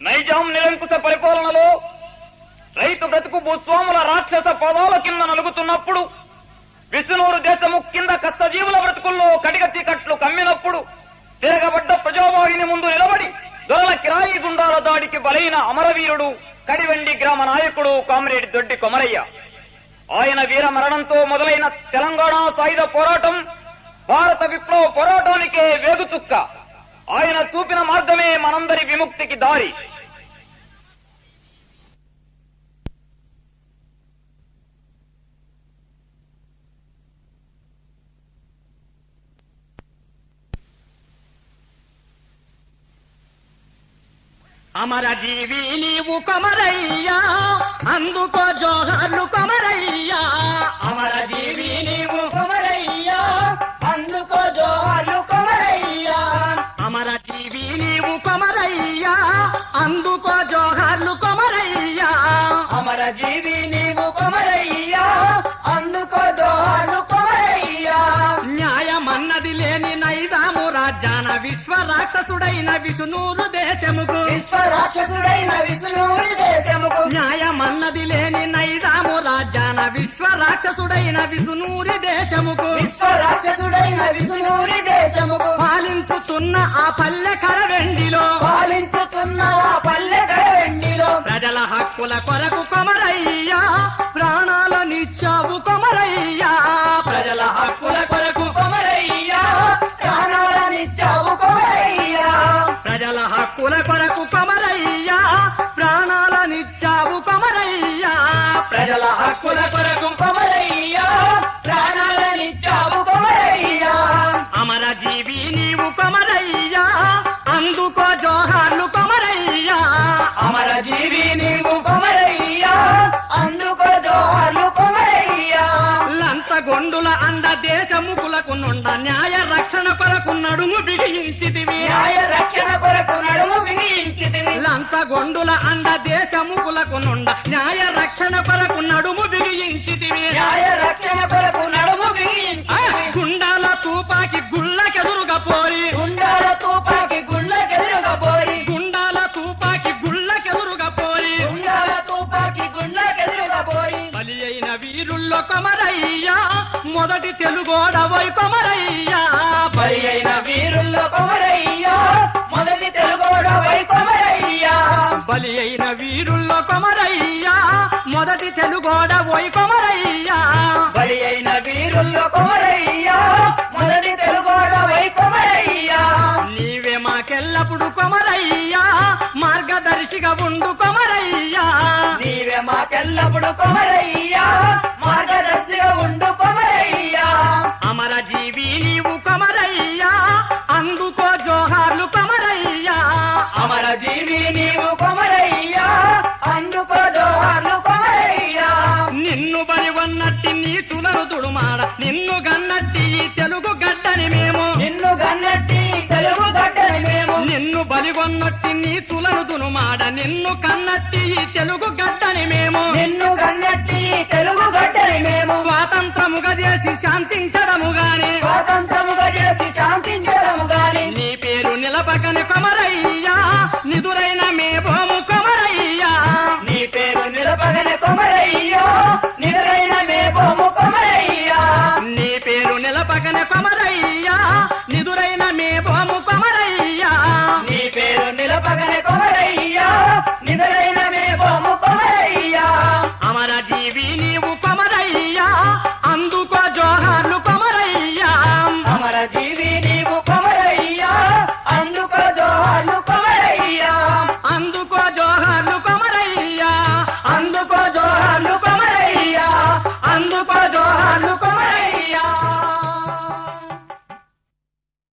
నైజాం నిరంకుశ పరిపాలనలో రైతు బ్రతుకు భూస్వాముల రాక్షస పదాల కింద నలుగుతున్నప్పుడు విసునూరు దేశము కింద కష్టజీవుల బ్రతుకుల్లో కటిక చీకట్లు కమ్మినప్పుడు తిరగబడ్డ ప్రజావాహిని ముందు నిలబడి దొరల కిరాయి గుండాల దాడికి బలైన అమరవీరుడు కడివెండి గ్రామ నాయకుడు కామ్రేడ్ దొడ్డి కొమరయ్య. ఆయన వీర మరణంతో మొదలైన తెలంగాణ సాయుధ పోరాటం భారత విప్లవ పోరాటానికే వేగుచుక్క ఆయన చూపిన మార్గమే మనందరి విముక్తికి దారి. అమర జీవి నీవు కొమరయ్యా అందుకో జోహార్లు కొమరయ్యా అందుకో జోహార్లు కొమరయ్యా. అమర జీవి నీవు కొమరయ్యా. అందుకో జోహార్లు కొమరయ్యా. న్యాయమన్నది లేని నైదాము రాజ్యాన విశ్వ రాక్షసుడైన విష్ణురు దేశముకు. విశ్వరాక్షసుడైన విష్ణువుని దేశముకు. న్యాయమన్నది లేని నైజాము రాజ్యాన విశ్వ రాక్షసుడైన విష్ణురి దేశముకు. విశ్వరాక్షసుడైన విష్ణువుని దేశముకు. పాలించుచున్న ఆ పల్లె కడవెండిలో పాలించుతున్న ఉన్నదా పల్లె వెండిలో ప్రజల హక్కుల కొరకు కొమరయ్యా ప్రాణాలనిచ్చావు కొమరయ్యా. ప్రజల హక్కుల కొరకు కొమరయ్యా ప్రాణాలనిచ్చావు కొమరయ్యా. ప్రజల హక్కుల కొరకు కొమరయ్యా ప్రాణాలనిచ్చావు కొమరయ్యా. ప్రజల హక్కుల కొరకు కొమరయ్యా ప్రాణాలనిచ్చావు కొమరయ్యా. అమర జీవి నీవు కొమరయ్యా అందుకో జోహార్ లంచగొండుల అండ దేశముకులకు నుండ న్యాయ రక్షణ కొరకు నడుము బిగించితివి. న్యాయ రక్షణ కొరకు నడుము బిగించితివి. లంచగొండుల అండ దేశముకులకు నుండ న్యాయ రక్షణ కొరకు నడుము మొదటి కొమరయ్యా బలి అయిన వీరుల్లో కొమరయ్యా మొదటి తెలుగోడవై కొమరయ్యా. బలి అయిన వీరుల్లో కొమరయ్యా మొదటి తెలుగోడవై కొమరయ్యా. బలి అయిన వీరుల్లో కొమరయ్యా మొదటి తెలుగోడవై కొమరయ్యా. నీవే మాకెల్లప్పుడు కొమరయ్యా మార్గదర్శిగా ఉండు కొమరయ్యా. నీవే మాకెల్లప్పుడు కొమరయ్యా. చులను దుడుమాడ నిన్ను గన్నట్టి తెలుగు గడ్డని మేము. నిన్ను గన్నట్టి తెలుగు గడ్డని మేము. నిన్ను బలిగొన్నట్టి నీ చులను దునుమాడ నిన్ను కన్నట్టి తెలుగు గడ్డని మేము. నిన్ను గన్నట్టి తెలుగు గడ్డని మేము. స్వాతంత్రముగా చేసి శాంతించడము గాని పగన కొమరయ్యా నిదురైన మీ బోము కొమరయ్యా. నీ పేరు నిలపగన కొమరయ్యా నిదురైన మీ బోము కొమరయ్యా. అమర జీవి నీవు కొమరయ్యా అందుకో జోహార్లు కొమరయ్యా. అమర జీవి